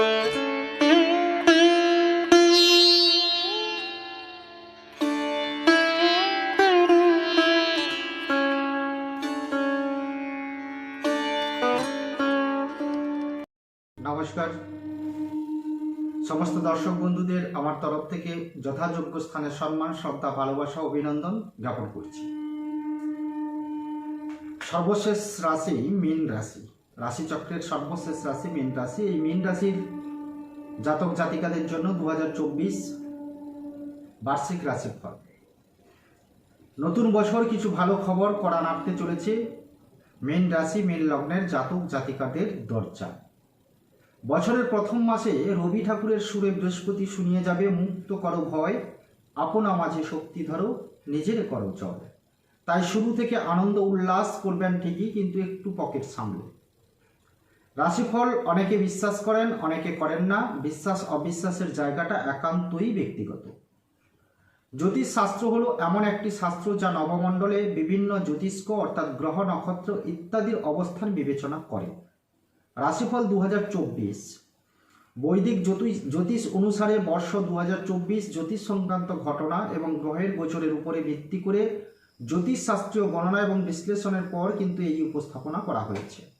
নমস্কার। সমস্ত দর্শক বন্ধুদের আমার তরফ থেকে যথাযোগ্য স্থানে সম্মান, শ্রদ্ধা, ভালোবাসা, অভিনন্দন জ্ঞাপন করছি। সর্বশেষ রাশি মীন রাশি। রাশিচক্রের সর্বশেষ রাশি মীন রাশি। এই মীন রাশির জাতক জাতিকাদের জন্য দু হাজার চব্বিশ বার্ষিক রাশিফল নতুন বছর কিছু ভালো খবর করা নাড়তে চলেছে মীন রাশি, মীন লগ্নের জাতক জাতিকাদের দরজা। বছরের প্রথম মাসে রবি ঠাকুরের সুরে বৃহস্পতি শুনিয়ে যাবে, মুক্ত করো ভয়, আপনা মাঝে শক্তি ধরো, নিজের করো জয়। তাই শুরু থেকে আনন্দ উল্লাস করবেন ঠিকই, কিন্তু একটু পকেট সামলে। রাশিফল অনেকে বিশ্বাস করেন, অনেকে করেন না। বিশ্বাস, অবিশ্বাসের জায়গাটা একান্তই ব্যক্তিগত। জ্যোতিষ শাস্ত্র হলো এমন একটি শাস্ত্র যা নবমণ্ডলে বিভিন্ন জ্যোতিষ্ক, অর্থাৎ গ্রহ, নক্ষত্র ইত্যাদির অবস্থান বিবেচনা করে। রাশিফল দু হাজার চব্বিশ। বৈদিক জ্যোতিষ জ্যোতিষ অনুসারে বর্ষ দু হাজার চব্বিশ জ্যোতিষ সংক্রান্ত ঘটনা এবং গ্রহের গোচরের উপরে ভিত্তি করে জ্যোতিষশাস্ত্রীয় গণনা এবং বিশ্লেষণের পর কিন্তু এই উপস্থাপনা করা হয়েছে।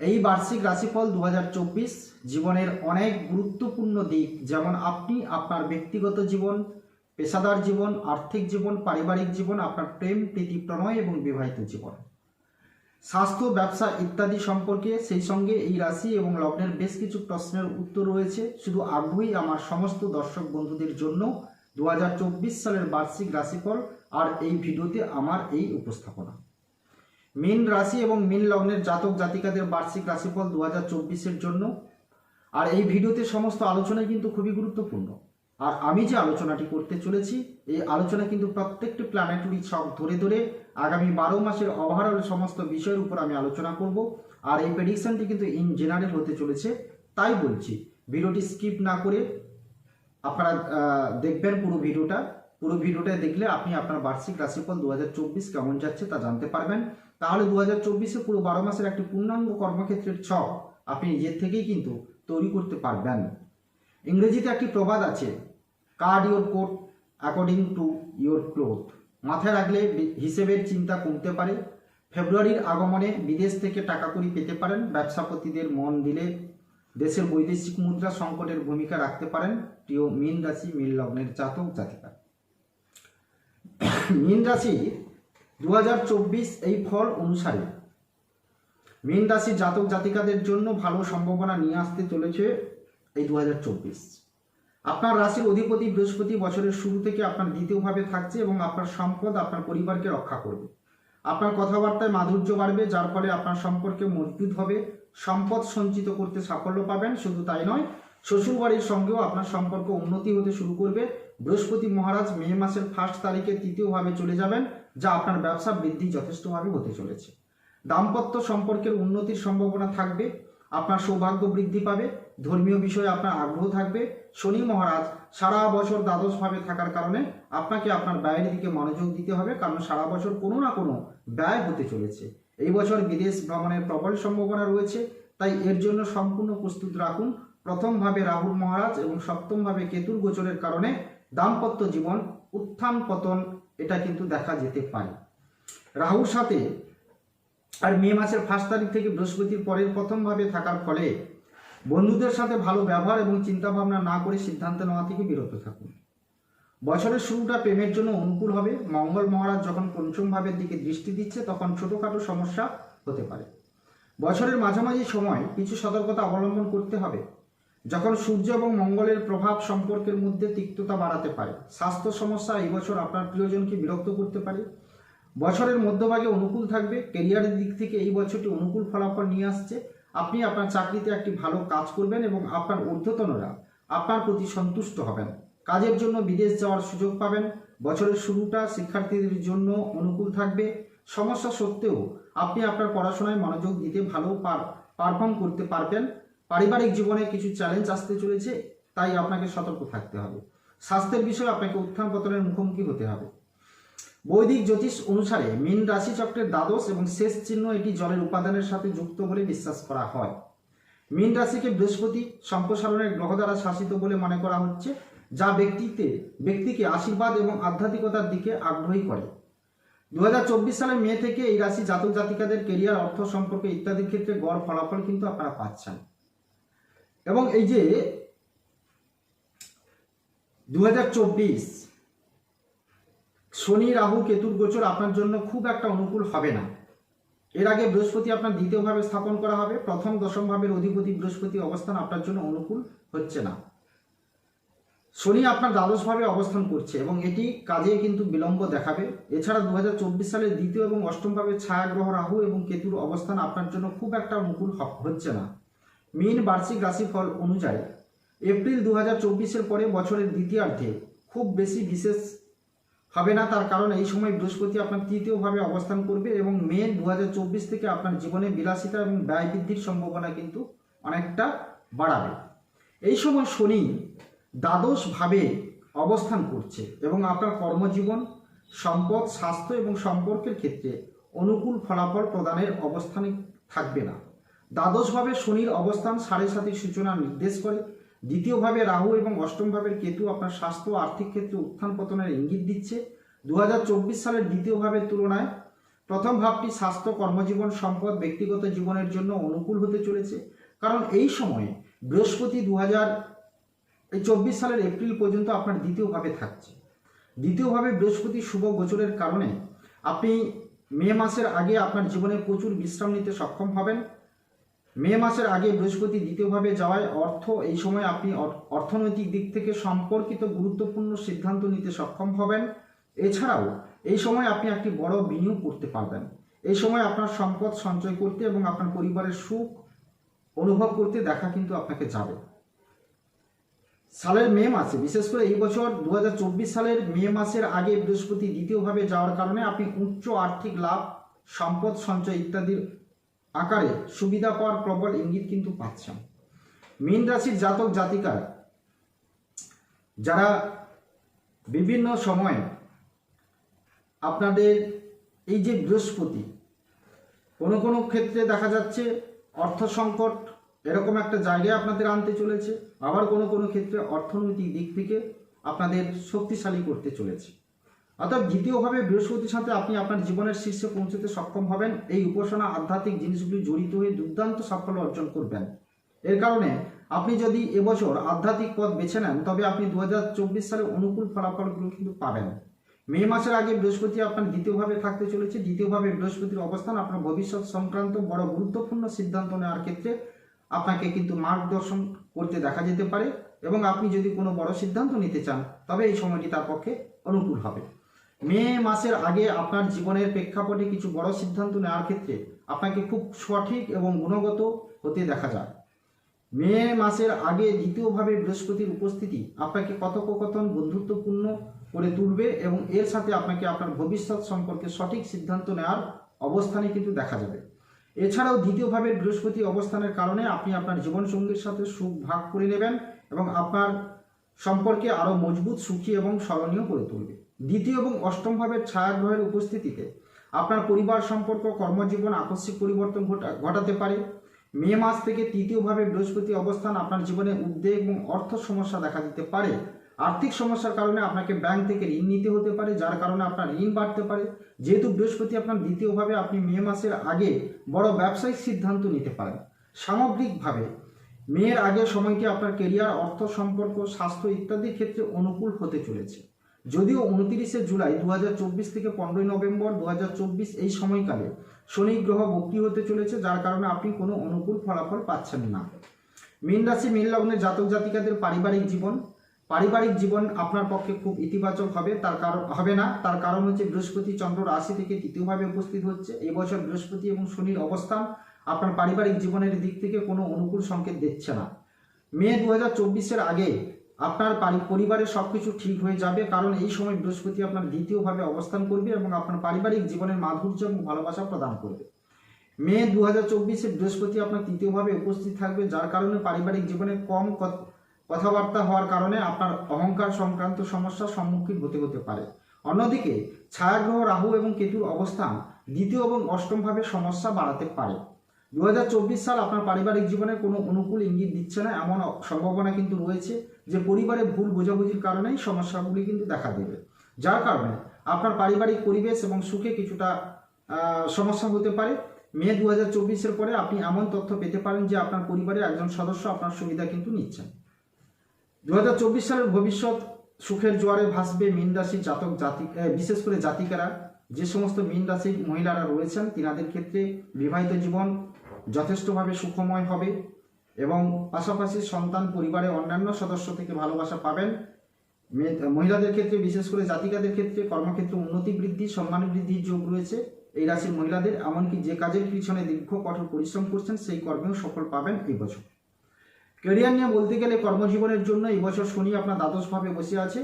এই বার্ষিক রাশিফল দু হাজার চব্বিশ জীবনের অনেক গুরুত্বপূর্ণ দিক, যেমন আপনি আপনার ব্যক্তিগত জীবন, পেশাদার জীবন, আর্থিক জীবন, পারিবারিক জীবন, আপনার প্রেম, প্রীতি, প্রণয় এবং বিবাহিত জীবন। স্বাস্থ্য, ব্যবসা ইত্যাদি সম্পর্কে সেই সঙ্গে এই রাশি এবং লগ্নের বেশ কিছু প্রশ্নের উত্তর রয়েছে। শুধু আগ্রহী আমার সমস্ত দর্শক বন্ধুদের জন্য দু হাজার চব্বিশ সালের বার্ষিক রাশিফল আর এই ভিডিওতে আমার এই উপস্থাপনা। মীন রাশি এবং মীন লগ্নের জাতক জাতিকাদের বার্ষিক রাশিফল দু হাজার জন্য। আর এই ভিডিওতে সমস্ত আলোচনা কিন্তু খুবই গুরুত্বপূর্ণ। আর আমি যে আলোচনাটি করতে চলেছি, এই আলোচনা কিন্তু প্রত্যেকটি প্ল্যানেটরি ছক ধরে ধরে আগামী বারো মাসের ওভারঅল সমস্ত বিষয়ের উপর আমি আলোচনা করব। আর এই প্রেডিকশনটি কিন্তু ইন জেনারেল হতে চলেছে, তাই বলছি, ভিডিওটি স্কিপ না করে আপনারা দেখবেন পুরো ভিডিওটা। পুরো ভিডিওটা দেখলে আপনি আপনার বার্ষিক রাশিফল দু হাজার চব্বিশ কেমন যাচ্ছে তা জানতে পারবেন। তাহলে দু হাজার চব্বিশে পুরো বারো মাসের একটি পূর্ণাঙ্গ কর্মক্ষেত্রের ছক আপনি নিজের থেকেই কিন্তু তৈরি করতে পারবেন। ইংরেজিতে একটি প্রবাদ আছে cut your coat according to your cloth মাথায় রাখলে হিসেবের চিন্তা কমতে পারে। ফেব্রুয়ারির আগমনে বিদেশ থেকে টাকা কড়ি পেতে পারেন, ব্যবসাপতিদের মন দিলে দেশের বৈদেশিক মুদ্রা সংকটের ভূমিকা রাখতে পারেন। প্রিয় মীন রাশি, মীন লগ্নের জাতক জাতিকা মীন রাশি দু হাজার চব্বিশ এই ফল অনুসারে মীন রাশির জাতক জাতিকাদের জন্য ভালো সম্ভাবনা নিয়ে আসতে চলেছে এই দু হাজার চব্বিশ। আপনার রাশির অধিপতি বৃহস্পতি বছরের শুরু থেকে আপনার দ্বিতীয়ভাবে থাকছে এবং আপনার সম্পদ আপনার পরিবারকে রক্ষা করবে। আপনার কথাবার্তায় মাধুর্য বাড়বে, যার ফলে আপনার সম্পর্কে মজবুত হবে। সম্পদ সঞ্চিত করতে সাফল্য পাবেন, শুধু তাই নয়, শ্বশুরবাড়ির সঙ্গেও আপনার সম্পর্ক উন্নতি হতে শুরু করবে। বৃহস্পতি মহারাজ মে মাসের ফার্স্ট তারিখে তৃতীয়ভাবে চলে যাবেন। যা আপনার ব্যবসা বৃদ্ধি যথেষ্টভাবে হতে চলেছে। দাম্পত্য সম্পর্কের উন্নতির সম্ভাবনা থাকবে, আপনার সৌভাগ্য বৃদ্ধি পাবে, ধর্মীয় বিষয়ে আপনার আগ্রহ থাকবে। শনি মহারাজ সারা বছর দ্বাদশভাবে থাকার কারণে আপনাকে আপনার ব্যয়ের দিকে মনোযোগ দিতে হবে, কারণ সারা বছর কোনো না কোনো ব্যয় হতে চলেছে। এই বছর বিদেশ ভ্রমণের প্রবল সম্ভাবনা রয়েছে, তাই এর জন্য সম্পূর্ণ প্রস্তুত রাখুন। প্রথমভাবে রাহুল মহারাজ এবং সপ্তমভাবে কেতুর গোচরের কারণে দাম্পত্য জীবন উত্থান পতন এটা কিন্তু দেখা যেতে পারে। রাহুর সাথে আর মে মাসের ফার্স্ট তারিখ থেকে বৃহস্পতির পরের প্রথমভাবে থাকার ফলে বন্ধুদের সাথে ভালো ব্যবহার এবং চিন্তা ভাবনা না করে সিদ্ধান্ত নেওয়া থেকে বিরত থাকুন। বছরের শুরুটা প্রেমের জন্য অনুকূল হবে। মঙ্গল মহারাজ যখন পঞ্চম ভাবের দিকে দৃষ্টি দিচ্ছে, তখন ছোটোখাটো সমস্যা হতে পারে। বছরের মাঝামাঝি সময় কিছু সতর্কতা অবলম্বন করতে হবে। যখন সূর্য এবং মঙ্গলের প্রভাব সম্পর্কের মধ্যে তিক্ততা বাড়াতে পারে, স্বাস্থ্য সমস্যা এই বছর আপনার প্রিয়জনকে বিরক্ত করতে পারে। বছরের মধ্যভাগে অনুকূল থাকবে কেরিয়ারের দিক থেকে এই বছরটি অনুকূল ফলাফল নিয়ে আসছে। আপনি আপনার চাকরিতে একটি ভালো কাজ করবেন এবং আপনার ঊর্ধ্বতনরা আপনার প্রতি সন্তুষ্ট হবেন। কাজের জন্য বিদেশ যাওয়ার সুযোগ পাবেন। বছরের শুরুটা শিক্ষার্থীদের জন্য অনুকূল থাকবে। সমস্যা সত্ত্বেও আপনি আপনার পড়াশোনায় মনোযোগ দিতে ভালো পারফর্ম করতে পারবেন। পারিবারিক জীবনে কিছু চ্যালেঞ্জ আসতে চলেছে, তাই আপনাকে সতর্ক থাকতে হবে। স্বাস্থ্যের বিষয়ে আপনাকে উত্থান পতনের মুখোমুখি হতে হবে। বৈদিক জ্যোতিষ অনুসারে মীন রাশি চক্রের দ্বাদশ এবং শেষ চিহ্ন এটি জলের উপাদানের সাথে যুক্ত বলে বিশ্বাস করা হয়। মীন রাশিকে বৃহস্পতি সম্প্রসারণের গ্রহ দ্বারা শাসিত বলে মনে করা হচ্ছে, যা ব্যক্তিতে, ব্যক্তিকে আশীর্বাদ এবং আধ্যাত্মিকতার দিকে আগ্রহী করে। দু হাজার চব্বিশ সালের মে থেকে এই রাশি জাতক জাতিকাদের কেরিয়ার অর্থ সম্পর্কে ইত্যাদির ক্ষেত্রে গড় ফলাফল কিন্তু আপনারা পাচ্ছেন। এবং এই যে দু হাজার চব্বিশ শনি, রাহু, কেতুর গোচর আপনার জন্য খুব একটা অনুকূল হবে না। এর আগে বৃহস্পতি আপনার দ্বিতীয়ভাবে স্থাপন করা হবে, প্রথম, দশম ভাবের অধিপতি বৃহস্পতি অবস্থান আপনার জন্য অনুকূল হচ্ছে না। শনি আপনার দ্বাদশভাবে অবস্থান করছে এবং এটি কাজে কিন্তু বিলম্ব দেখাবে। এছাড়া দু হাজার চব্বিশ সালের দ্বিতীয় এবং অষ্টমভাবে ছায়াগ্রহ, রাহু এবং কেতুর অবস্থান আপনার জন্য খুব একটা অনুকূল হচ্ছে না। মিন বার্ষিক রাশিফল অনুযায়ী এপ্রিল দু হাজার পরে বছরের দ্বিতীয়ার্ধে খুব বেশি বিশেষ হবে না, তার কারণ এই সময় বৃহস্পতি আপনার তৃতীয়ভাবে অবস্থান করবে এবং মে দু হাজার চব্বিশ থেকে আপনার জীবনে বিলাসিতা এবং ব্যয় বৃদ্ধির সম্ভাবনা কিন্তু অনেকটা বাড়াবে। এই সময় শনি দ্বাদশভাবে অবস্থান করছে এবং আপনার কর্মজীবন, সম্পদ, স্বাস্থ্য এবং সম্পর্কের ক্ষেত্রে অনুকূল ফলাফল প্রদানের অবস্থানে থাকবে না। দ্বাদশভাবে শনির অবস্থান সাড়ে সাতির সূচনা নির্দেশ করে। দ্বিতীয়ভাবে রাহু এবং অষ্টম ভাবের কেতু আপনার স্বাস্থ্য আর্থিক ক্ষেত্রে উত্থান পতনের ইঙ্গিত দিচ্ছে। দু হাজার চব্বিশ সালের দ্বিতীয় ভাবের তুলনায় প্রথম ভাবটি স্বাস্থ্য, কর্মজীবন, সম্পদ, ব্যক্তিগত জীবনের জন্য অনুকূল হতে চলেছে। কারণ এই সময়ে বৃহস্পতি দু হাজার এই চব্বিশ সালের এপ্রিল পর্যন্ত আপনার দ্বিতীয়ভাবে থাকছে। দ্বিতীয়ভাবে বৃহস্পতি শুভ গোচরের কারণে আপনি মে মাসের আগে আপনার জীবনে প্রচুর বিশ্রাম নিতে সক্ষম হবেন। মে মাসের আগে বৃহস্পতি দ্বিতীয়ভাবে যাওয়ায় অর্থ, এই সময় আপনি অর্থনৈতিক দিক থেকে সম্পর্কিত গুরুত্বপূর্ণ সিদ্ধান্ত নিতে সক্ষম হবেন। এছাড়াও, এই সময় আপনি একটি বড় বিনিয়োগ করতে পারবেন। এই সময় আপনার সম্পদ সঞ্চয় করতে এবং আপনার পরিবারের সুখ অনুভব করতে দেখা কিন্তু আপনাকে যাবে। সালের মে মাসে, বিশেষ করে এই বছর দু হাজার চব্বিশ সালের মে মাসের আগে বৃহস্পতি দ্বিতীয়ভাবে যাওয়ার কারণে আপনি উচ্চ আর্থিক লাভ, সম্পদ সঞ্চয় ইত্যাদির আকারে সুবিধা পাওয়ার প্রবল ইঙ্গিত কিন্তু পাচ্ছেন মীন রাশির জাতক জাতিকার যারা বিভিন্ন সময়ে আপনাদের এই যে বৃহস্পতি, কোনো কোনো ক্ষেত্রে দেখা যাচ্ছে অর্থ সংকট এরকম একটা জায়গায় আপনাদের আনতে চলেছে, আবার কোনো কোনো ক্ষেত্রে অর্থনৈতিক দিক থেকে আপনাদের শক্তিশালী করতে চলেছে। অর্থাৎ দ্বিতীয়ভাবে বৃহস্পতির সাথে আপনি আপনার জীবনের শীর্ষে পৌঁছতে সক্ষম হবেন। এই উপাসনা আধ্যাত্মিক জিনিসগুলি জড়িত হয়ে দুর্দান্ত সাফল্য অর্জন করবেন। এর কারণে আপনি যদি এবছর আধ্যাত্মিক পথ বেছে নেন, তবে আপনি দু হাজার চব্বিশ সালে অনুকূল ফলাফলগুলো কিন্তু পাবেন। মে মাসের আগে বৃহস্পতি আপনার দ্বিতীয়ভাবে থাকতে চলেছে। দ্বিতীয়ভাবে বৃহস্পতির অবস্থান আপনার ভবিষ্যৎ সংক্রান্ত বড় গুরুত্বপূর্ণ সিদ্ধান্ত নেওয়ার ক্ষেত্রে আপনাকে কিন্তু মার্গদর্শন করতে দেখা যেতে পারে এবং আপনি যদি কোনো বড় সিদ্ধান্ত নিতে চান, তবে এই সময়টি তার পক্ষে অনুকূল হবে। মে মাসের আগে আপনার জীবনের প্রেক্ষাপটে কিছু বড় সিদ্ধান্ত নেওয়ার ক্ষেত্রে আপনাকে খুব সঠিক এবং গুণগত হতে দেখা যায়। মে মাসের আগে দ্বিতীয়ভাবে বৃহস্পতির উপস্থিতি আপনাকে কথোপকথন বন্ধুত্বপূর্ণ করে তুলবে এবং এর সাথে আপনাকে আপনার ভবিষ্যৎ সম্পর্কে সঠিক সিদ্ধান্ত নেওয়ার অবস্থানে কিন্তু দেখা যাবে। এছাড়াও দ্বিতীয়ভাবে বৃহস্পতি অবস্থানের কারণে আপনি আপনার জীবনসঙ্গীর সাথে সুখ ভাগ করে নেবেন এবং আপনার সম্পর্কে আরও মজবুত, সুখী এবং স্মরণীয় করে তুলবে। দ্বিতীয় এবং অষ্টম ভাবের ছায়াগ্রহের উপস্থিতিতে আপনার পরিবার সম্পর্ক, কর্মজীবন, আকস্মিক পরিবর্তন ঘটা ঘটাতে পারে। মে মাস থেকে তৃতীয়ভাবে বৃহস্পতি অবস্থান আপনার জীবনে উদ্বেগ এবং অর্থ সমস্যা দেখা দিতে পারে। আর্থিক সমস্যার কারণে আপনাকে ব্যাংক থেকে ঋণ নিতে হতে পারে, যার কারণে আপনার ঋণ বাড়তে পারে। যেহেতু বৃহস্পতি আপনার দ্বিতীয়ভাবে আপনি মে মাসের আগে বড় ব্যবসায়িক সিদ্ধান্ত নিতে পারেন সামগ্রিকভাবে। মেয়ের আগে সময়টি আপনার কেরিয়ার অর্থ, সম্পর্ক, স্বাস্থ্য ইত্যাদি ক্ষেত্রে অনুকূল হতে চলেছে। যদিও উনতিরিশে জুলাই দু হাজার চব্বিশ থেকে পনেরোই নভেম্বর দু হাজার চব্বিশ এই সময়কালে শনি গ্রহ বক্রি হতে চলেছে, যার কারণে আপনি কোনো অনুকূল ফলাফল পাচ্ছেন না। মীন রাশি, মীন লগ্নের জাতক জাতিকাদের পারিবারিক জীবন। পারিবারিক জীবন আপনার পক্ষে খুব ইতিবাচক হবে, তার কারণ, হবে না। তার কারণ হচ্ছে বৃহস্পতি চন্দ্র রাশি থেকে তৃতীয়ভাবে উপস্থিত হচ্ছে। এবছর বৃহস্পতি এবং শনির অবস্থান আপনার পারিবারিক জীবনের দিক থেকে কোনো অনুকূল সংকেত দিচ্ছে না। মে দু হাজার আগে আপনার পারি- পরিবারের সব কিছু ঠিক হয়ে যাবে, কারণ এই সময় বৃহস্পতি আপনার দ্বিতীয়ভাবে অবস্থান করবে এবং আপনার পারিবারিক জীবনের মাধুর্য এবং ভালোবাসা প্রদান করবে। মে দু হাজার চব্বিশে বৃহস্পতি আপনার তৃতীয়ভাবে উপস্থিত থাকবে, যার কারণে পারিবারিক জীবনে কম কথ- কথাবার্তা হওয়ার কারণে আপনার অহংকার সংক্রান্ত সমস্যার সম্মুখীন হতে হতে পারে। অন্যদিকে ছায়াগ্রহ রাহু এবং কেতুর অবস্থান দ্বিতীয় এবং অষ্টমভাবে সমস্যা বাড়াতে পারে। দু হাজার চব্বিশ সাল আপনার পারিবারিক জীবনে কোনো অনুকূল ইঙ্গিত দিচ্ছে না, এমন সম্ভাবনা কিন্তু রয়েছে যে পরিবারে ভুল বোঝাবুঝির কারণেই সমস্যাগুলি কিন্তু দেখা দেবে। যার কারণে আপনার পারিবারিক পরিবেশ এবং সুখে কিছুটা সমস্যা হতে পারে। মে দু হাজার পরে আপনি এমন তথ্য পেতে পারেন যে আপনার পরিবারের একজন সদস্য আপনার সুবিধা কিন্তু নিচ্ছেন। দু হাজার চব্বিশ সালের ভবিষ্যৎ সুখের জোয়ারে ভাসবে মীন রাশির জাতক জাতি বিশেষ করে জাতিকারা। যে সমস্ত মীন রাশির মহিলারা রয়েছেন, তিনাদের ক্ষেত্রে বিবাহিত জীবন যথেষ্টভাবে সুখময় হবে এবং পাশাপাশি সন্তান পরিবারের অন্যান্য সদস্য থেকে ভালোবাসা পাবেন। মহিলাদের ক্ষেত্রে, বিশেষ করে জাতিকাদের ক্ষেত্রে কর্মক্ষেত্রে উন্নতি বৃদ্ধি, সম্মান বৃদ্ধির যোগ রয়েছে এই রাশির মহিলাদের। এমনকি যে কাজের পিছনে দীর্ঘ, কঠোর পরিশ্রম করছেন, সেই কর্মেও সফল পাবেন এই বছর। ক্যারিয়ার নিয়ে বলতে গেলে কর্মজীবনের জন্য এই বছর শনি আপনার দ্বাদশভাবে বসে আছে।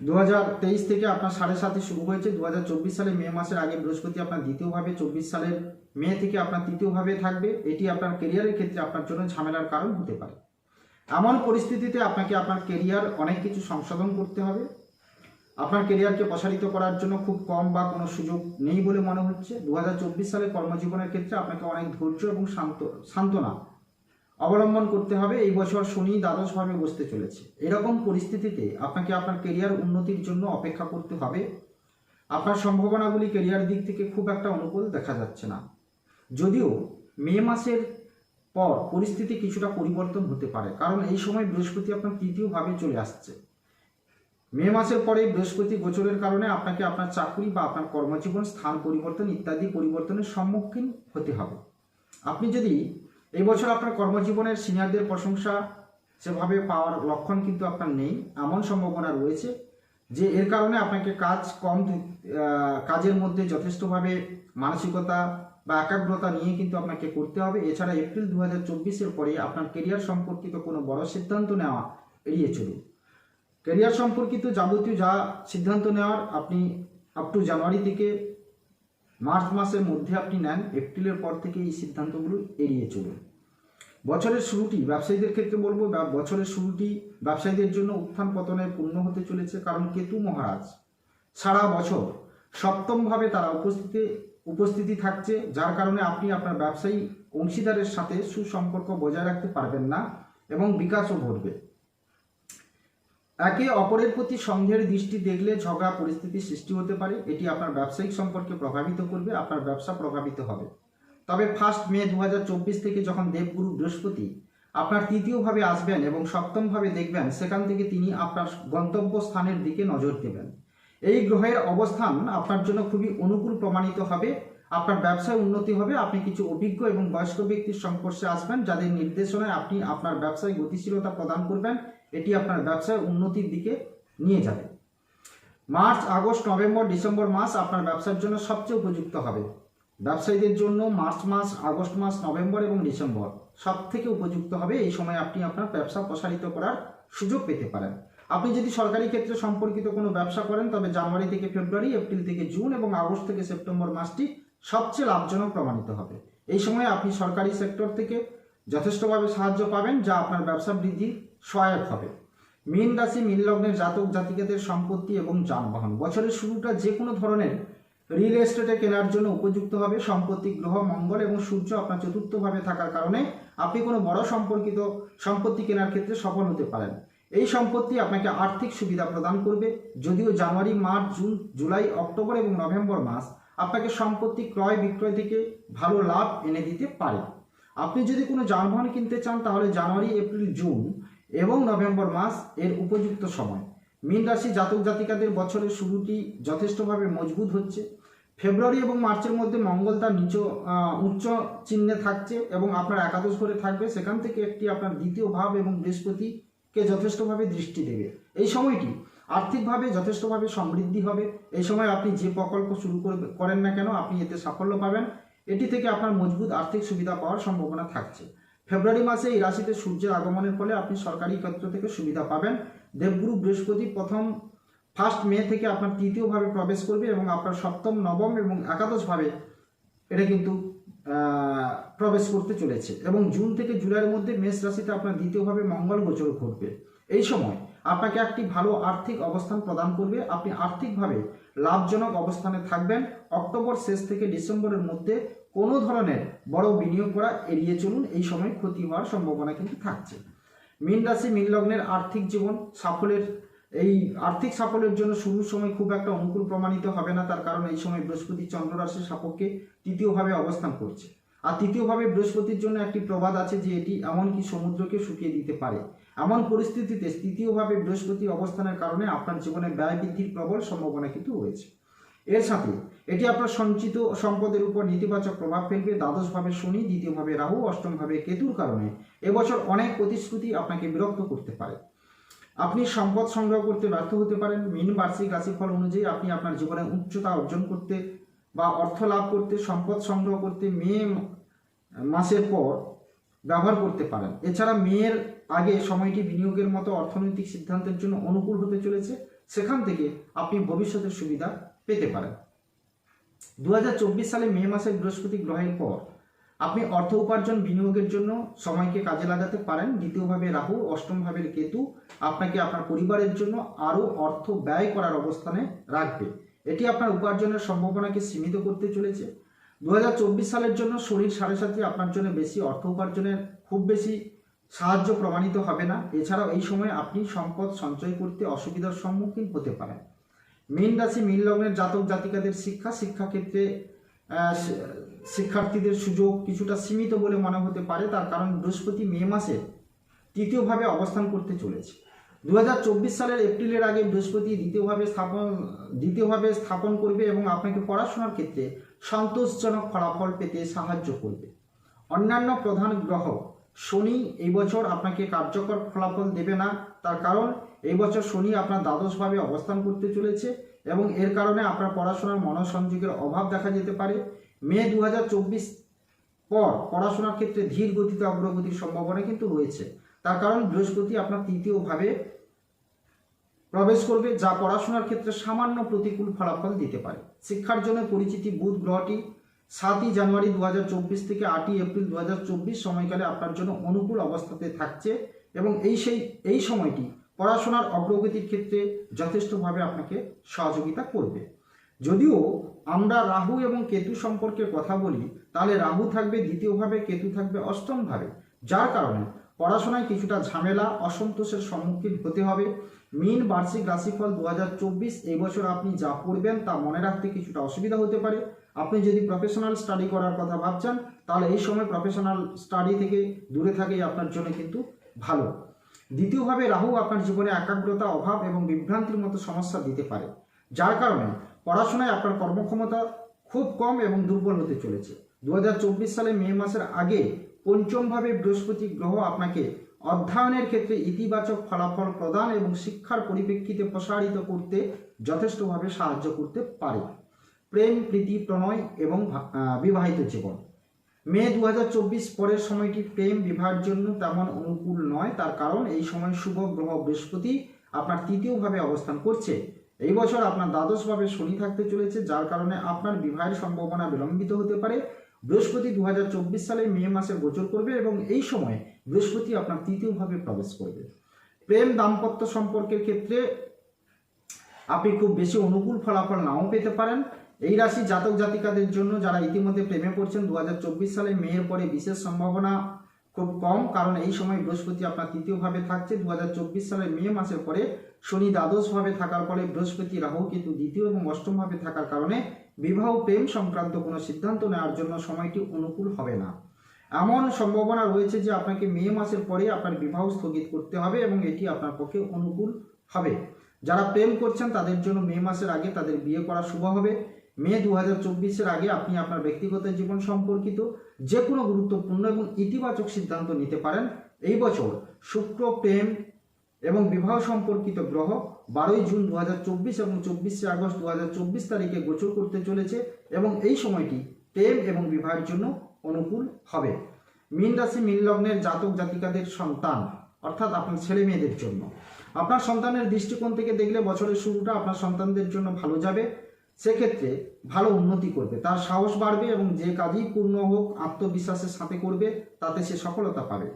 দু হাজার তেইশ থেকে আপনার সাড়ে সাতে শুরু হয়েছে। দু হাজার চব্বিশ সালে মে মাসের আগে বৃহস্পতি আপনার দ্বিতীয়ভাবে চব্বিশ সালের মে থেকে আপনার তৃতীয়ভাবে থাকবে। এটি আপনার কেরিয়ারের ক্ষেত্রে আপনার জন্য ঝামেলার কারণ হতে পারে। এমন পরিস্থিতিতে আপনাকে আপনার কেরিয়ার অনেক কিছু সংশোধন করতে হবে। আপনার কেরিয়ারকে প্রসারিত করার জন্য খুব কম বা কোনো সুযোগ নেই বলে মনে হচ্ছে। দু হাজার চব্বিশ সালে কর্মজীবনের ক্ষেত্রে আপনাকে অনেক ধৈর্য এবং শান্ত সান্ত্বনা অবলম্বন করতে হবে। এই বছর শনি দ্বাদশভাবে বসতে চলেছে। এরকম পরিস্থিতিতে আপনাকে আপনার কেরিয়ার উন্নতির জন্য অপেক্ষা করতে হবে। আপনার সম্ভাবনাগুলি কেরিয়ার দিক থেকে খুব একটা অনুকূল দেখা যাচ্ছে না। যদিও মে মাসের পর পরিস্থিতি কিছুটা পরিবর্তন হতে পারে। কারণ এই সময় বৃহস্পতি আপনার তৃতীয়ভাবে চলে আসছে। মে মাসের পরে বৃহস্পতি গোচরের কারণে আপনাকে আপনার চাকরি বা আপনার কর্মজীবন, স্থান পরিবর্তন ইত্যাদি পরিবর্তনের সম্মুখীন হতে হবে। আপনি যদি এই বছর আপনার কর্মজীবনের সিনিয়রদের প্রশংসা সেভাবে পাওয়ার লক্ষণ কিন্তু আপনার নেই। এমন সম্ভাবনা রয়েছে যে এর কারণে আপনাকে কাজ কম কাজের মধ্যে যথেষ্টভাবে মানসিকতা বা একাগ্রতা নিয়ে কিন্তু আপনাকে করতে হবে। এছাড়া এপ্রিল দু হাজার চব্বিশের পরে আপনার কেরিয়ার সম্পর্কিত কোনো বড় সিদ্ধান্ত নেওয়া এড়িয়ে চলুন। কেরিয়ার সম্পর্কিত যাবতীয় যা সিদ্ধান্ত নেওয়ার আপনি আপ টু জানুয়ারি থেকে মার্চ মাসের মধ্যে আপনি নেন, এপ্রিলের পর থেকে এই সিদ্ধান্তগুলো এড়িয়ে চলুন। বছরের শুরুটি, ব্যবসায়ীদের ক্ষেত্রে বলব বছরের শুরুটি ব্যবসায়ীদের জন্য উত্থান পতনে পূর্ণ হতে চলেছে কারণ কেতু মহারাজ। সারা বছর সপ্তমভাবে তারা উপস্থিতি উপস্থিতি থাকছে, যার কারণে আপনি আপনার ব্যবসায়ী অংশীদারের সাথে সুসম্পর্ক বজায় রাখতে পারবেন না এবং বিকাশও ঘটবে। একে অপরের প্রতি সন্দেহের দৃষ্টি দেখলে ঝগড়া পরিস্থিতির সৃষ্টি হতে পারে। এটি আপনার ব্যবসায়িক সম্পর্কে প্রভাবিত করবে, আপনার ব্যবসা প্রভাবিত হবে। তবে ফার্স্ট মে দু হাজার চব্বিশ থেকে যখন দেবগুরু বৃহস্পতি আপনার তৃতীয়ভাবে আসবেন এবং সপ্তমভাবে দেখবেন, সেখান থেকে তিনি আপনার গন্তব্য স্থানের দিকে নজর দেবেন। এই গ্রহের অবস্থান আপনার জন্য খুবই অনুকূল প্রমাণিত হবে। আপনার ব্যবসায় উন্নতি হবে, আপনি কিছু অভিজ্ঞ এবং বয়স্ক ব্যক্তির সংস্পর্শে আসবেন, যাদের নির্দেশনায় আপনি আপনার ব্যবসায় গতিশীলতা প্রদান করবেন এটি আপনার ব্যবসায় উন্নতির দিকে নিয়ে যাবে। মার্চ, আগস্ট, নভেম্বর, ডিসেম্বর মাস আপনার ব্যবসার জন্য সবচেয়ে উপযুক্ত হবে। ব্যবসায়ীদের জন্য মার্চ মাস, আগস্ট মাস, নভেম্বর এবং ডিসেম্বর সব থেকে উপযুক্ত হবে। এই সময় আপনি আপনার ব্যবসা প্রসারিত করার সুযোগ পেতে পারেন। আপনি যদি সরকারি ক্ষেত্রে সম্পর্কিত কোনো ব্যবসা করেন, তবে জানুয়ারি থেকে ফেব্রুয়ারি, এপ্রিল থেকে জুন এবং আগস্ট থেকে সেপ্টেম্বর মাসটি সবচেয়ে লাভজনক প্রমাণিত হবে। এই সময় আপনি সরকারি সেক্টর থেকে যথেষ্টভাবে সাহায্য পাবেন, যা আপনার ব্যবসা বৃদ্ধি সহায়ক হবে। মীন রাশি, মীন লগ্নের জাতক, জাতিকাদের সম্পত্তি এবং যানবাহন। বছরের শুরুটা যে কোনো ধরনের রিয়েল এস্টেটে কেনার জন্য উপযুক্ত হবে। সম্পত্তি, গ্রহ, মঙ্গল এবং সূর্য আপনার চতুর্থভাবে থাকার কারণে আপনি কোনো বড় সম্পর্কিত সম্পত্তি কেনার ক্ষেত্রে সফল হতে পারেন। এই সম্পত্তি আপনাকে আর্থিক সুবিধা প্রদান করবে। যদিও January, March, June, July, October এবং নভেম্বর মাস আপনাকে সম্পত্তি ক্রয় বিক্রয় থেকে ভালো লাভ এনে দিতে পারে। আপনি যদি কোনো যানবাহন কিনতে চান, তাহলে জানুয়ারি, এপ্রিল, জুন এবং নভেম্বর মাস এর উপযুক্ত সময়। মীন রাশি জাতক জাতিকাদের বছরের শুরুটি যথেষ্টভাবে মজবুত হচ্ছে। ফেব্রুয়ারি এবং মার্চের মধ্যে মঙ্গল তার নিচ উচ্চ চিহ্নে থাকছে এবং আপনার একাদশ ঘরে থাকবে। সেখান থেকে একটি আপনার দ্বিতীয় ভাব এবং বৃহস্পতিকে যথেষ্টভাবে দৃষ্টি দেবে। এই সময়টি আর্থিকভাবে যথেষ্টভাবে সমৃদ্ধি হবে। এই সময় আপনি যে প্রকল্প শুরু করেন না কেন, আপনি এতে সাফল্য পাবেন। এটি থেকে আপনার মজবুত আর্থিক সুবিধা পাওয়ার সম্ভাবনা থাকছে। ফেব্রুয়ারি মাসে এই রাশিতে সূর্যের আগমনের ফলে আপনি সরকারি ক্ষেত্র থেকে সুবিধা পাবেন। দেবগুরু বৃহস্পতি প্রথম ফার্স্ট মে থেকে আপনার তৃতীয়ভাবে প্রবেশ করবে এবং আপনার সপ্তম, নবম এবং একাদশভাবে এটা কিন্তু প্রবেশ করতে চলেছে এবং জুন থেকে জুলাইয়ের মধ্যে মেষ রাশিতে আপনার দ্বিতীয়ভাবে মঙ্গল গোচর ঘটবে। এই সময় আপনাকে একটি ভালো আর্থিক অবস্থান প্রদান করবে। আপনি আর্থিকভাবে লাভজনক অবস্থানে থাকবেন। অক্টোবর শেষ থেকে ডিসেম্বরের মধ্যে কোনো ধরনের বড় বিনিয়োগ করা এড়িয়ে চলুন, এই সময় ক্ষতি হওয়ার সম্ভাবনা কিন্তু থাকছে। মীন রাশি, মীন লগ্নের আর্থিক জীবন সাফল্যের, এই আর্থিক সাফল্যের জন্য শুরুর সময় খুব একটা অনুকূল প্রমাণিত হবে না, তার কারণ এই সময় বৃহস্পতি চন্দ্র রাশির সাপেক্ষে তৃতীয়ভাবে অবস্থান করছে। আর তৃতীয়ভাবে বৃহস্পতির জন্য একটি প্রবাদ আছে যে এটি এমনকি সমুদ্রকে শুকিয়ে দিতে পারে। এমন পরিস্থিতিতে তৃতীয়ভাবে বৃহস্পতি অবস্থানের কারণে আপনার জীবনে ব্যয় বৃদ্ধির প্রবল সম্ভাবনা কিন্তু রয়েছে। এর সাথে এটি আপনার সঞ্চিত সম্পদের উপর নেতিবাচক প্রভাব ফেলবে। দ্বাদশভাবে শনি, দ্বিতীয়ভাবে রাহু, অষ্টমভাবে কেতুর কারণে এবছর অনেক প্রতিশ্রুতি আপনাকে বিরক্ত করতে পারে। আপনি সম্পদ সংগ্রহ করতে ব্যর্থ হতে পারেন। মিন বার্ষিক রাশিফল অনুযায়ী আপনি আপনার জীবনে উচ্চতা অর্জন করতে বা অর্থ লাভ করতে, সম্পদ সংগ্রহ করতে মে মাসের পর ব্যবহার করতে পারেন। এছাড়া মেয়ের আগে সময়টি বিনিয়োগের মতো অর্থনৈতিক সিদ্ধান্তের জন্য অনুকূল হতে চলেছে। সেখান থেকে আপনি ভবিষ্যতের সুবিধা পেতে পারেন। দু হাজার চব্বিশ সালে মে মাসের বৃহস্পতি গ্রহের পর আপনি অর্থ উপার্জন বিনিয়োগের জন্য সময়কে কাজে লাগাতে পারেন। দ্বিতীয়ভাবে রাহু অষ্টম ভাবের কেতু আপনাকে আপনার পরিবারের জন্য আরও অর্থ ব্যয় করার অবস্থানে রাখবে। এটি আপনার উপার্জনের সম্ভাবনাকে সীমিত করতে চলেছে। দুই হাজার চব্বিশ সালের জন্য শরীর সাড়ে সাথে আপনার জন্য বেশি অর্থ উপার্জনের খুব বেশি সাহায্য প্রমাণিত হবে না। এছাড়াও এই সময় আপনি সম্পদ সঞ্চয় করতে অসুবিধার সম্মুখীন হতে পারেন। মীন রাশি, মীন লগ্নের জাতক জাতিকাদের শিক্ষা, শিক্ষাক্ষেত্রে শিক্ষার্থীদের সুযোগ কিছুটা সীমিত বলে মনে হতে পারে। তার কারণ বৃহস্পতি মে মাসে তৃতীয়ভাবে অবস্থান করতে চলেছে। দু হাজার চব্বিশ সালের এপ্রিলের আগে বৃহস্পতি দ্বিতীয়ভাবে স্থাপন দ্বিতীয়ভাবে স্থাপন করবে এবং আপনাকে পড়াশোনার ক্ষেত্রে সন্তোষজনক ফলাফল পেতে সাহায্য করবে। অন্যান্য প্রধান গ্রহ, শনি এই বছর আপনাকে কার্যকর ফলাফল দেবে না। তার কারণ এই বছর শনি আপনার দ্বাদশভাবে অবস্থান করতে চলেছে এবং এর কারণে আপনার পড়াশোনার মনোসংযোগের অভাব দেখা যেতে পারে। মে দু হাজার চব্বিশ পর পড়াশোনার ক্ষেত্রে ধীর গতিতে অগ্রগতির সম্ভাবনা কিন্তু রয়েছে। তার কারণ বৃহস্পতি আপনার তৃতীয়ভাবে প্রবেশ করবে, যা পড়াশোনার ক্ষেত্রে সামান্য প্রতিকূল ফলাফল দিতে পারে। শিক্ষার জন্য পরিচিতি বুধ গ্রহটি সাতই জানুয়ারি দু হাজার চব্বিশ থেকে আটই এপ্রিল দু হাজার চব্বিশ সময়কালে আপনার জন্য অনুকূল অবস্থাতে থাকছে এবং এই সেই, এই সময়টি পড়াশোনার অগ্রগতির ক্ষেত্রে যথেষ্টভাবে আপনাকে সহযোগিতা করবে। যদিও আমরা রাহু এবং কেতু সম্পর্কে কথা বলি, তাহলে রাহু থাকবে দ্বিতীয়ভাবে, কেতু থাকবে অষ্টমভাবে। যার কারণে পড়াশোনায় কিছুটা ঝামেলা, অসন্তোষের সম্মুখীন হতে হবে। মিন বার্ষিক রাশিফল দু এই বছর আপনি যা পড়বেন তা মনে রাখতে কিছুটা অসুবিধা হতে পারে। আপনি যদি প্রফেশনাল স্টাডি করার কথা ভাবছেন, তাহলে এই সময় প্রফেশনাল স্টাডি থেকে দূরে থাকেই আপনার জন্য কিন্তু ভালো। দ্বিতীয়ভাবে রাহু আপনার জীবনে একাগ্রতা, অভাব এবং বিভ্রান্তির মতো সমস্যা দিতে পারে। যার কারণে পড়াশোনায় আপনার কর্মক্ষমতা খুব কম এবং দুর্বল হতে চলেছে। দু হাজার চব্বিশ সালে মে মাসের আগে পঞ্চমভাবে বৃহস্পতি গ্রহ আপনাকে অধ্যয়নের ক্ষেত্রে ইতিবাচক ফলাফল প্রদান এবং শিক্ষার পরিপ্রেক্ষিতে প্রসারিত করতে যথেষ্টভাবে সাহায্য করতে পারে। প্রেম, প্রীতি, প্রণয় এবং বিবাহিত জীবন। মে দু হাজার চব্বিশ পরের সময়টি প্রেম বিবাহের জন্য তেমন অনুকূল নয়, তার কারণ এই সময় শুভ গ্রহ বৃহস্পতি আপনার তৃতীয়ভাবে অবস্থান করছে। এই বছর আপনার দ্বাদশভাবে শনি থাকতে চলেছে, যার কারণে আপনার বিবাহের সম্ভাবনা বিলম্বিত হতে পারে। বৃহস্পতি দু হাজার চব্বিশ সালে মে মাসে গোচর করবে এবং এই সময় বৃহস্পতি আপনার তৃতীয়ভাবে প্রবেশ করবে। প্রেম দাম্পত্য সম্পর্কের ক্ষেত্রে আপনি খুব বেশি অনুকূল ফলাফল নাও পেতে পারেন। এই রাশি জাতক জাতিকাদের জন্য যারা ইতিমধ্যে প্রেমে পড়ছেন দু হাজার চব্বিশ সালে মেয়ের পরে বিশেষ সম্ভাবনা খুব কম, কারণ এই সময় বৃহস্পতি আপনার তৃতীয়ভাবে থাকছে। দু সালের মে মাসের পরে শনি দ্বাদশভাবে থাকার ফলে বৃহস্পতি রাহু কিন্তু দ্বিতীয় এবং অষ্টমভাবে থাকার কারণে বিবাহ, প্রেম সংক্রান্ত কোনো সিদ্ধান্ত নেওয়ার জন্য সময়টি অনুকূল হবে না। এমন সম্ভাবনা রয়েছে যে আপনাকে মে মাসের পরে আপনার বিবাহ স্থগিত করতে হবে এবং এটি আপনার পক্ষে অনুকূল হবে। যারা প্রেম করছেন, তাদের জন্য মে মাসের আগে তাদের বিয়ে করা শুভ হবে। মে দু হাজার চব্বিশের আগে আপনি আপনার ব্যক্তিগত জীবন সম্পর্কিত যে কোনো গুরুত্বপূর্ণ এবং ইতিবাচক সিদ্ধান্ত নিতে পারেন। এই বছর শুক্র, প্রেম এবং বিবাহ সম্পর্কিত গ্রহ বারোই জুন দু হাজার চব্বিশ এবং চব্বিশে আগস্ট দু হাজার চব্বিশ তারিখে গোচর করতে চলেছে এবং এই সময়টি প্রেম এবং বিবাহের জন্য অনুকূল হবে। মীন রাশি, মীন লগ্নের জাতক জাতিকাদের সন্তান, অর্থাৎ আপনার ছেলে মেয়েদের জন্য। আপনার সন্তানের দৃষ্টিকোণ থেকে দেখলে বছরের শুরুটা আপনার সন্তানদের জন্য ভালো যাবে। সেক্ষেত্রে ভালো উন্নতি করবে। তার সাহস বাড়বে এবং যে কাজই পূর্ণ হোক, আত্মবিশ্বাসের সাথে করবে, তাতে সে সফলতা পাবে।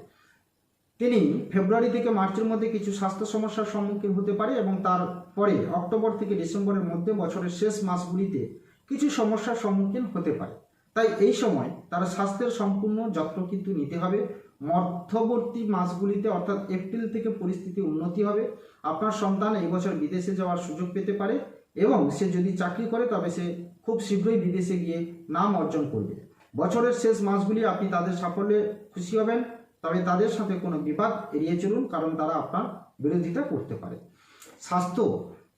তিনি ফেব্রুয়ারি থেকে মার্চের মধ্যে কিছু স্বাস্থ্য সমস্যার সম্মুখীন হতে পারে এবং তারপরে অক্টোবর থেকে ডিসেম্বরের মধ্যে বছরের শেষ মাসগুলিতে কিছু সমস্যার সম্মুখীন হতে পারে। তাই এই সময় তার স্বাস্থ্যের সম্পূর্ণ যত্ন কিন্তু নিতে হবে। মধ্যবর্তী মাসগুলিতে অর্থাৎ এপ্রিল থেকে পরিস্থিতি উন্নতি হবে। আপনার সন্তান এই বছর বিদেশে যাওয়ার সুযোগ পেতে পারে। এবং সে যদি চাকরি করে, তবে সে খুব শীঘ্রই বিদেশে গিয়ে নাম অর্জন করবে। বছরের শেষ মাসগুলি আপনি তাদের সাফল্যে খুশি হবেন, তবে তাদের সাথে কোনো বিবাদ এড়িয়ে চলুন, কারণ তারা আপনার বিরোধিতা করতে পারে। স্বাস্থ্য,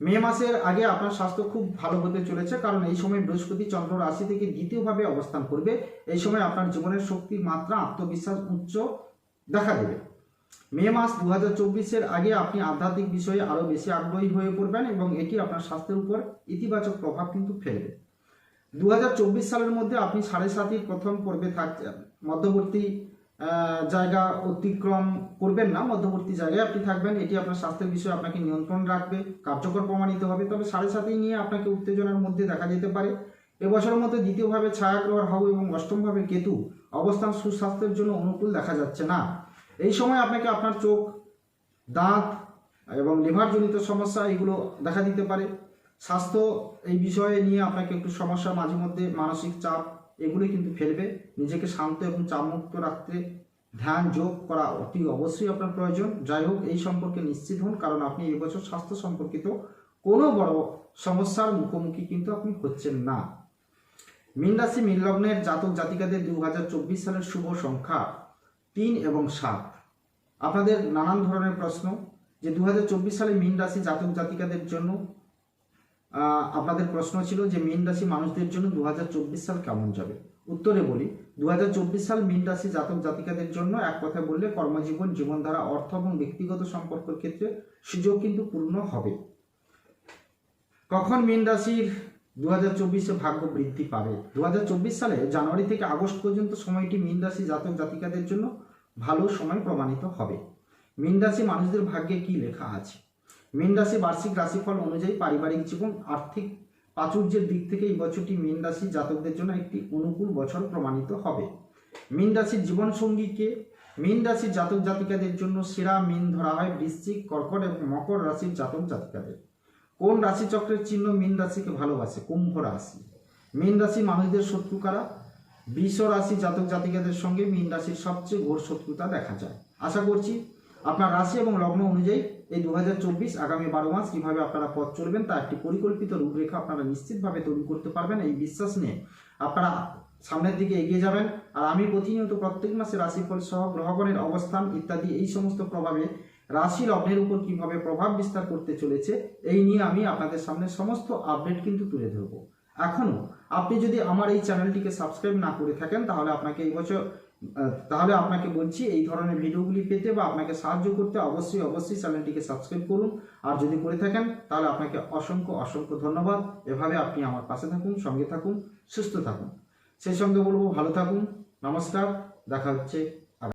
মে মাসের আগে আপনার স্বাস্থ্য খুব ভালো হতে চলেছে, কারণ এই সময় বৃহস্পতি চন্দ্র রাশি থেকে দ্বিতীয়ভাবে অবস্থান করবে। এই সময় আপনার জীবনের শক্তির মাত্রা, আত্মবিশ্বাস উচ্চ দেখা দেবে। মে মাস দু হাজার চব্বিশের আগে আপনি আধ্যাত্মিক বিষয়ে আরও বেশি আগ্রহী হয়ে পড়বেন এবং এটি আপনার স্বাস্থ্যের উপর ইতিবাচক প্রভাব কিন্তু ফেলবে। দু হাজার চব্বিশ সালের মধ্যে আপনি সাড়ে সাতই প্রথম পর্বে থাকছেন মধ্যবর্তী জায়গা অতিক্রম করবেন না, মধ্যবর্তী জায়গায় আপনি থাকবেন, এটি আপনার স্বাস্থ্যের বিষয়ে আপনাকে নিয়ন্ত্রণ রাখবে, কার্যকর প্রমাণিত হবে। তবে সাড়ে সাতই নিয়ে আপনাকে উত্তেজনার মধ্যে দেখা যেতে পারে। এবছরের মধ্যে দ্বিতীয়ভাবে ছায়াগ্রহ রাহু এবং অষ্টমভাবে কেতু, অবস্থান সুস্বাস্থ্যের জন্য অনুকূল দেখা যাচ্ছে না। এই সময় আপনাকে আপনার চোখ, দাঁত এবং লিভারজনিত সমস্যা এগুলো দেখা দিতে পারে। স্বাস্থ্য এই বিষয়ে নিয়ে আপনাকে একটু সমস্যা, মাঝে মধ্যে মানসিক চাপ এগুলি কিন্তু ফেলবে। নিজেকে শান্ত এবং চাপমুক্ত রাখতে ধ্যান, যোগ করা অতি অবশ্যই আপনার প্রয়োজন। যাই হোক, এই সম্পর্কে নিশ্চিত হন, কারণ আপনি এবছর স্বাস্থ্য সম্পর্কিত কোনো বড় সমস্যার মুখোমুখি কিন্তু আপনি হচ্ছেন না। মীন রাশি, মীন লগ্নের জাতক জাতিকাদের দু হাজার চব্বিশ সালের শুভ সংখ্যা তিন এবং সাত। আপনাদের নানান ধরনের প্রশ্ন যে দু হাজার চব্বিশ সালে মীন রাশি জাতক জাতিকাদের জন্য আপনাদের প্রশ্ন ছিল যে মীন রাশি মানুষদের জন্য দু হাজার চব্বিশ সাল কেমন যাবে? উত্তরে বলি দু হাজার চব্বিশ সাল মীন রাশি জাতক জাতিকাদের জন্য এক কথায় বললে কর্মজীবন, জীবনধারা, অর্থ এবং ব্যক্তিগত সম্পর্কের ক্ষেত্রে সুযোগ কিন্তু পূর্ণ হবে। কখন মীন রাশির দু হাজার চব্বিশে ভাগ্য বৃদ্ধি পাবে? দু হাজার চব্বিশ সালে জানুয়ারি থেকে আগস্ট পর্যন্ত সময়টি মীন রাশি জাতক জাতিকাদের জন্য ভালো সময় প্রমাণিত হবে। মীন রাশি মানুষদের ভাগ্যে কি লেখা আছে? মীন রাশি বার্ষিক রাশিফল অনুযায়ী পারিবারিক জীবন, আর্থিক প্রাচুর্যের দিক থেকে এই বছরটি মীন রাশি জাতকদের জন্য একটি অনুকূল বছর প্রমাণিত হবে। মীন রাশির জীবন সঙ্গীকে মীন রাশির জাতক জাতিকাদের জন্য সেরা মীন ধরা হয় বৃশ্চিক, কর্কট এবং মকর রাশির জাতক জাতিকাদের। কোন রাশিচক্রের চিহ্ন মীন রাশিকে ভালোবাসে? কুম্ভ রাশি। মীন রাশি মানুষদের শত্রু কারা? বৃষ রাশি জাতক জাতিকাদের সঙ্গে মীন রাশির সবচেয়ে ঘোর শত্রুতা দেখা যায়। আশা করছি আপনার রাশি এবং লগ্ন অনুযায়ী এই দু হাজার চব্বিশ আগামী বারো মাস কীভাবে আপনারা পথ চলবেন তা একটি পরিকল্পিত রূপরেখা আপনারা নিশ্চিতভাবে তৈরি করতে পারবেন এই বিশ্বাস নিয়ে আপনারা সামনের দিকে এগিয়ে যাবেন। আর আমি প্রতিনিয়ত প্রত্যেক মাসে রাশিফল সহ গ্রহগণের অবস্থান ইত্যাদি এই সমস্ত প্রভাবে রাশি লগ্নের উপর কীভাবে প্রভাব বিস্তার করতে চলেছে, এই নিয়ে আমি আপনাদের সামনে সমস্ত আপডেট কিন্তু তুলে ধরবো। এখনও আপনি যদি আমার এই চ্যানেলটিকে সাবস্ক্রাইব না করে থাকেন, তাহলে আপনাকে এই বছর তাহলে আপনাকে বলছি এই ধরনের ভিডিওগুলি পেতে বা আপনাকে সাহায্য করতে অবশ্যই অবশ্যই চ্যানেলটিকে সাবস্ক্রাইব করুন। আর যদি করে থাকেন, তাহলে আপনাকে অসংখ্য অসংখ্য ধন্যবাদ। এভাবে আপনি আমার পাশে থাকুন, সঙ্গে থাকুন, সুস্থ থাকুন। সেই সঙ্গে বলব, ভালো থাকুন। নমস্কার। দেখা হচ্ছে